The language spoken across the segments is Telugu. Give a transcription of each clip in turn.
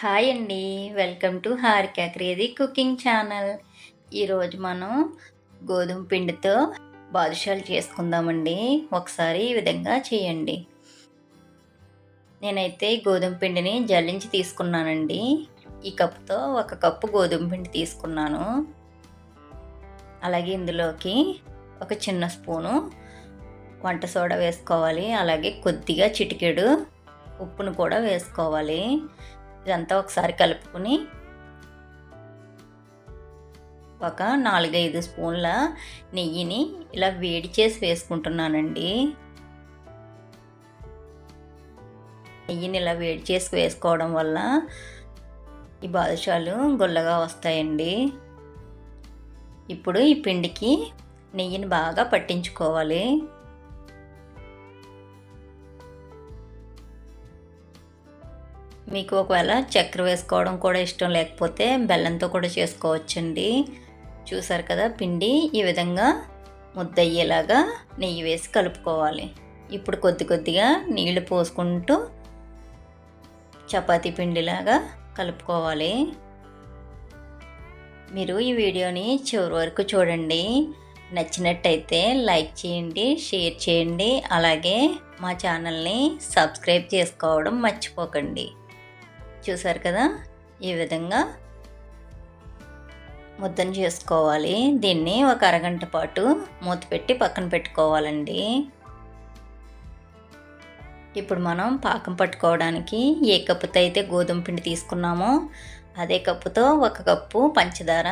హాయ్ అండి. Welcome to Harika crazy cooking channel. ఈరోజు మనం గోధుమ పిండితో బాదుషాలు చేసుకుందామండి. ఒకసారి ఈ విధంగా చేయండి. నేనైతే గోధుమ పిండిని జల్లించి తీసుకున్నానండి. ఈ కప్పుతో ఒక కప్పు గోధుమ పిండి తీసుకున్నాను. అలాగే ఇందులోకి ఒక చిన్న స్పూను వంట సోడా వేసుకోవాలి. అలాగే కొద్దిగా చిటికెడు ఉప్పును కూడా వేసుకోవాలి. ఇదంతా ఒకసారి కలుపుకొని ఒక నాలుగైదు స్పూన్ల నెయ్యిని ఇలా వేడి చేసి వేసుకుంటున్నానండి. నెయ్యిని ఇలా వేడి చేసి వేసుకోవడం వల్ల ఈ బాదుషాలు గుల్లగా వస్తాయండి. ఇప్పుడు ఈ పిండికి నెయ్యిని బాగా పట్టించుకోవాలి. మీకు ఒకవేళ చక్కెర వేసుకోవడం కూడా ఇష్టం లేకపోతే బెల్లంతో కూడా చేసుకోవచ్చండి. చూసారు కదా పిండి? ఈ విధంగా ముద్దయ్యేలాగా నెయ్యి వేసి కలుపుకోవాలి. ఇప్పుడు కొద్ది కొద్దిగా నీళ్ళు పోసుకుంటూ చపాతీ పిండిలాగా కలుపుకోవాలి. మీరు ఈ వీడియోని చివరి వరకు చూడండి. నచ్చినట్టయితే లైక్ చేయండి షేర్ చేయండి. అలాగే మా ఛానల్ని సబ్స్క్రైబ్ చేసుకోవడం మర్చిపోకండి. చూసారు కదా? ఈ విధంగా ముద్దను చేసుకోవాలి. దీన్ని ఒక అరగంట పాటు మూత పెట్టి పక్కన పెట్టుకోవాలండి. ఇప్పుడు మనం పాకం పట్టుకోవడానికి ఏ కప్పుతో అయితే గోధుమ పిండి తీసుకున్నామో అదే కప్పుతో ఒక కప్పు పంచదార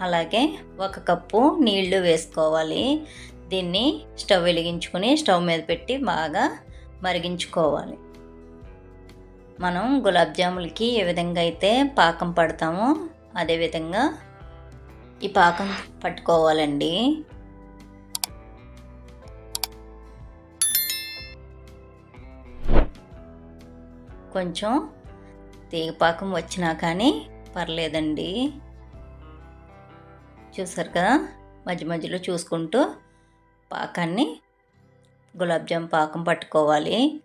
అలాగే ఒక కప్పు నీళ్ళు వేసుకోవాలి. దీన్ని స్టవ్ వెలిగించుకొని స్టవ్ మీద పెట్టి బాగా మరిగించుకోవాలి. మనం గులాబ్ జాములకి ఏ విధంగా అయితే పాకం పడతామో అదేవిధంగా ఈ పాకం పట్టుకోవాలండి. కొంచెం తీగపాకం వచ్చినా కానీ పర్లేదండి. చూసారు కదా? మధ్య మధ్యలో చూసుకుంటూ పాకాన్ని గులాబ్ జామ్ పాకం పట్టుకోవాలి.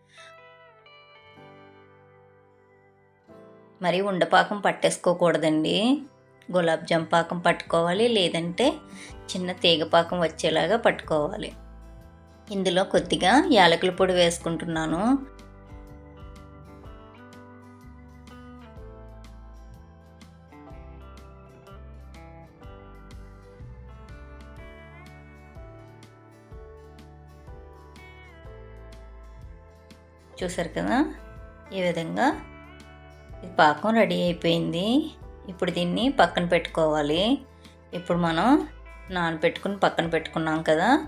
మరి ఉండపాకం పట్టేసుకోకూడదండి. గులాబ్ జామ్ పాకం పట్టుకోవాలి లేదంటే చిన్న తీగపాకం వచ్చేలాగా పట్టుకోవాలి. ఇందులో కొద్దిగా యాలకుల పొడి వేసుకుంటున్నాను. చూసారు కదా? ఈ విధంగా పాకం రెడీ అయిపోయింది. ఇప్పుడు దీన్ని పక్కన పెట్టుకోవాలి. ఇప్పుడు మనం నానబెట్టుకుని పక్కన పెట్టుకున్నాం కదా.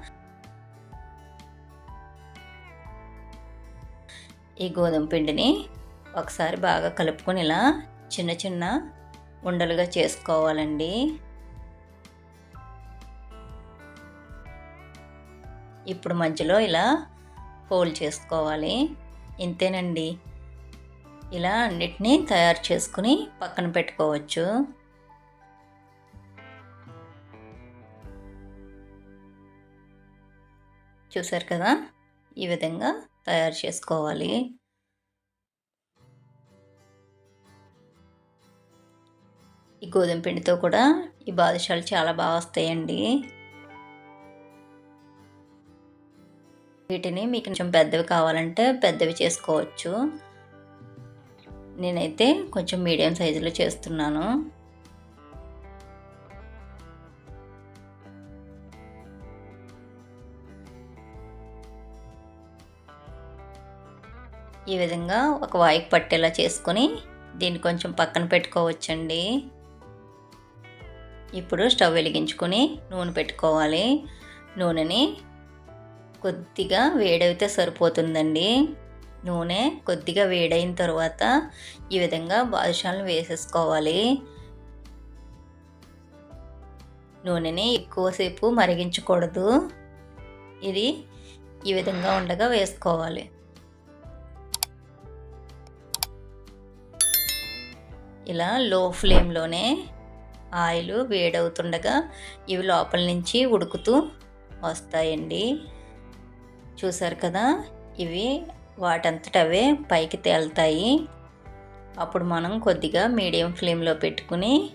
ఈ గోధుమ పిండిని ఒకసారి బాగా కలుపుకొని ఇలా చిన్న చిన్న ఉండలుగా చేసుకోవాలండి. ఇప్పుడు మధ్యలో ఇలా హోల్ చేసుకోవాలి. ఇంతేనండి. ఇలా అన్నిటినీ తయారు చేసుకుని పక్కన పెట్టుకోవచ్చు. చూసారు కదా? ఈ విధంగా తయారు చేసుకోవాలి. ఈ గోధుమ పిండితో కూడా ఈ బాదుషాలు చాలా బాగా వస్తాయండి. వీటిని మీకు కొంచెం పెద్దవి కావాలంటే పెద్దవి చేసుకోవచ్చు. నేనైతే కొంచెం మీడియం సైజులో చేస్తున్నాను. ఈ విధంగా ఒక వాయికి పట్టేలా చేసుకొని దీన్ని కొంచెం పక్కన పెట్టుకోవచ్చండి. ఇప్పుడు స్టవ్ వెలిగించుకొని నూనె పెట్టుకోవాలి. నూనెని కొద్దిగా వేడైతే సరిపోతుందండి. నూనె కొద్దిగా వేడైన తర్వాత ఈ విధంగా బాదుషాలను వేసేసుకోవాలి. నూనెని ఎక్కువసేపు మరిగించకూడదు. ఇది ఈ విధంగా ఉండగా వేసుకోవాలి. ఇలా లో ఫ్లేమ్లోనే ఆయిల్ వేడవుతుండగా ఇవి లోపల నుంచి ఉడుకుతూ వస్తాయండి. చూసారు కదా? ఇవి వాటంతట అవే పైకి తేలుతాయి. అప్పుడు మనం కొద్దిగా మీడియం ఫ్లేమ్లో పెట్టుకుని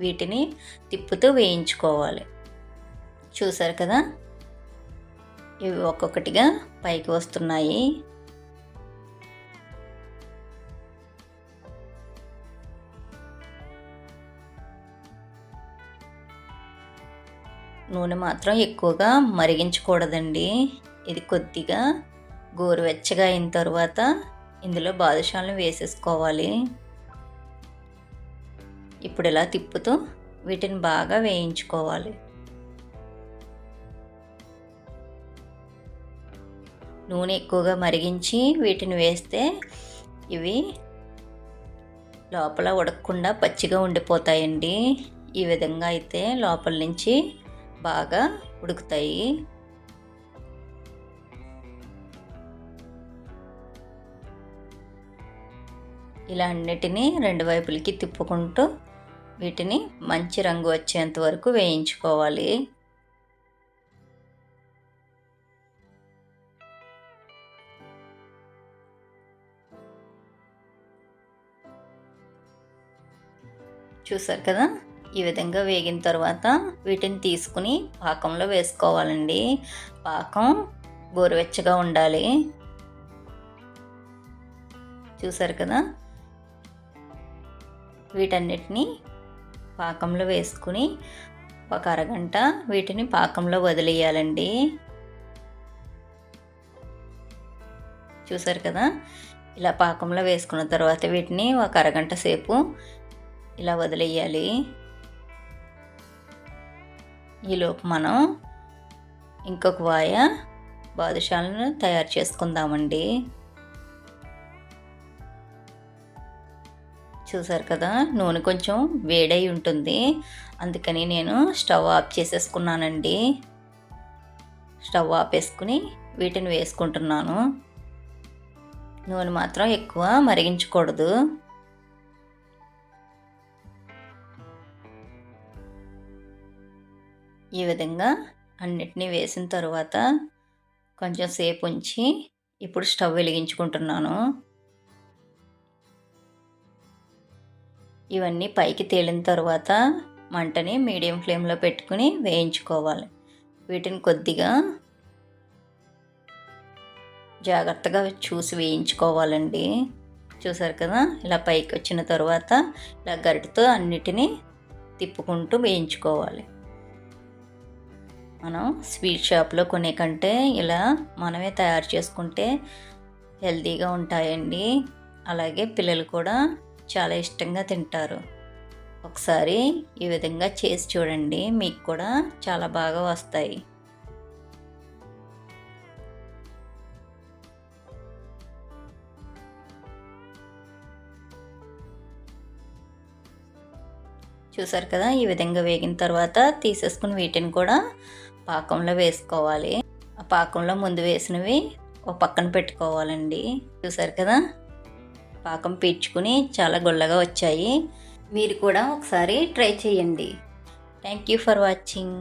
వీటిని తిప్పుతూ వేయించుకోవాలి. చూసారు కదా? ఇవి ఒక్కొక్కటిగా పైకి వస్తున్నాయి. నూనె మాత్రం ఎక్కువగా మరిగించకూడదండి. ఇది కొద్దిగా గోరువెచ్చగా అయిన తర్వాత ఇందులో బాదుషాలను వేసేసుకోవాలి. ఇప్పుడు ఇలా తిప్పుతూ వీటిని బాగా వేయించుకోవాలి. నూనె ఎక్కువగా మరిగించి వీటిని వేస్తే ఇవి లోపల ఉడకకుండా పచ్చిగా ఉండిపోతాయండి. ఈ విధంగా అయితే లోపల నుంచి బాగా ఉడుకుతాయి. ఇలా అన్నిటినీ రెండు వైపులకి తిప్పుకుంటూ వీటిని మంచి రంగు వచ్చేంత వరకు వేయించుకోవాలి. చూసారు కదా? ఈ విధంగా వేగిన తర్వాత వీటిని తీసుకుని పాకంలో వేసుకోవాలండి. పాకం గోరువెచ్చగా ఉండాలి. చూసారు కదా? వీటన్నిటిని పాకంలో వేసుకుని ఒక అరగంట వీటిని పాకంలో వదిలేయాలండి. చూసారు కదా? ఇలా పాకంలో వేసుకున్న తర్వాత వీటిని ఒక అరగంట సేపు ఇలా వదిలేయాలి. ఈలోపు మనం ఇంకొక వాయ బాదుషాలను తయారు చేసుకుందామండి. చూసారు కదా నూనె కొంచెం వేడై ఉంటుంది. అందుకని నేను స్టవ్ ఆఫ్ చేసేసుకున్నానండి. స్టవ్ ఆపేసుకుని వీటిని వేసుకుంటున్నాను. నూనె మాత్రం ఎక్కువ మరిగించకూడదు. ఈ విధంగా అన్నిటినీ వేసిన తర్వాత కొంచెం సేపు ఉంచి ఇప్పుడు స్టవ్ వెలిగించుకుంటున్నాను. ఇవన్నీ పైకి తేలిన తర్వాత మంటని మీడియం ఫ్లేమ్లో పెట్టుకుని వేయించుకోవాలి. వీటిని కొద్దిగా జాగ్రత్తగా చూసి వేయించుకోవాలండి. చూసారు కదా? ఇలా పైకి వచ్చిన తర్వాత ఇలా గరిటతో అన్నిటినీ తిప్పుకుంటూ వేయించుకోవాలి. మనం స్వీట్ షాప్లో కొనే కంటే ఇలా మనమే తయారు చేసుకుంటే హెల్తీగా ఉంటాయండి. అలాగే పిల్లలు కూడా చాలా ఇష్టంగా తింటారు. ఒకసారి ఈ విధంగా చేసి చూడండి మీకు కూడా చాలా బాగా వస్తాయి. చూసారు కదా ఈ విధంగా వేగిన తర్వాత తీసేసుకుని వీటిని కూడా పాకంలో వేసుకోవాలి. ఆ పాకంలో ముందు వేసినవి ఒక పక్కన పెట్టుకోవాలండి. చూసారు కదా పాకం పీల్చుకుని చాలా గుల్లగా వచ్చాయి. మీరు కూడా ఒకసారి ట్రై చేయండి. Thank you for watching